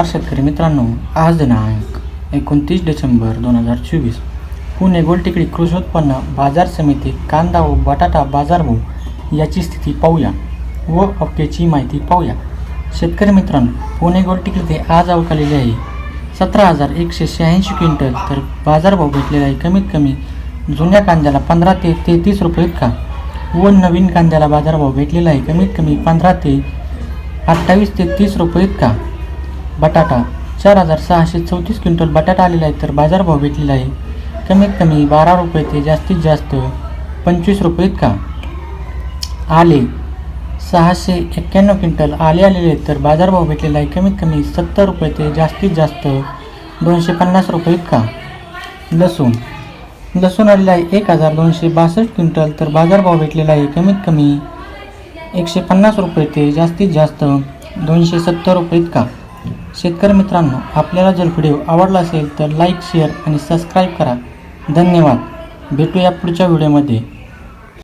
नमस्कार शेतकरी मित्रांनो आज दिनांक एकोणतीस डिसेंबर दोन हजार चोवीस पुणे गोलटेकडी कृषी उत्पन्न बाजार समिती कांदा व बटाटा बाजारभाव याची स्थिती पाहूया व अवकेची माहिती पाहूया. शेतकरी मित्रांनो पुणे गोलटेकडी ते आज अवकालेली आहे. सतरा हजार एकशे शहाऐंशी क्विंटल तर बाजारभाव भेटलेला आहे कमीत कमी जुन्या कांद्याला पंधरा ते तेहतीस रुपये इतका व नवीन कांद्याला बाजारभाव भेटलेला आहे कमीत कमी पंधरा ते अठ्ठावीस ते तीस रुपये इतका. बटाटा. चार हजार सहाशे चौतीस क्विंटल बटाटा आलेला आहे तर बाजारभाव भेटलेला आहे. कमीत कमी बारा रुपये ते जास्तीत जास्त पंचवीस रुपये इतका. आले. सहाशे एक्क्याण्णव क्विंटल आले आलेले आहेत तर बाजारभाव भेटलेला आहे. कमीत कमी सत्तर रुपये ते जास्तीत जास्त दोनशे पन्नास रुपये इतका. लसूण. लसूण आलेला आहे एक हजार दोनशे बासष्ट क्विंटल तर बाजारभाव भेटलेला आहे. कमीत कमी एकशे पन्नास रुपये ते जास्तीत जास्त दोनशे सत्तर रुपये इतका. शेतकरी मित्रांनो आपल्याला जर व्हिडिओ आवडला असेल तर लाईक शेअर आणि सबस्क्राईब करा. धन्यवाद. भेटूया पुढच्या व्हिडिओमध्ये.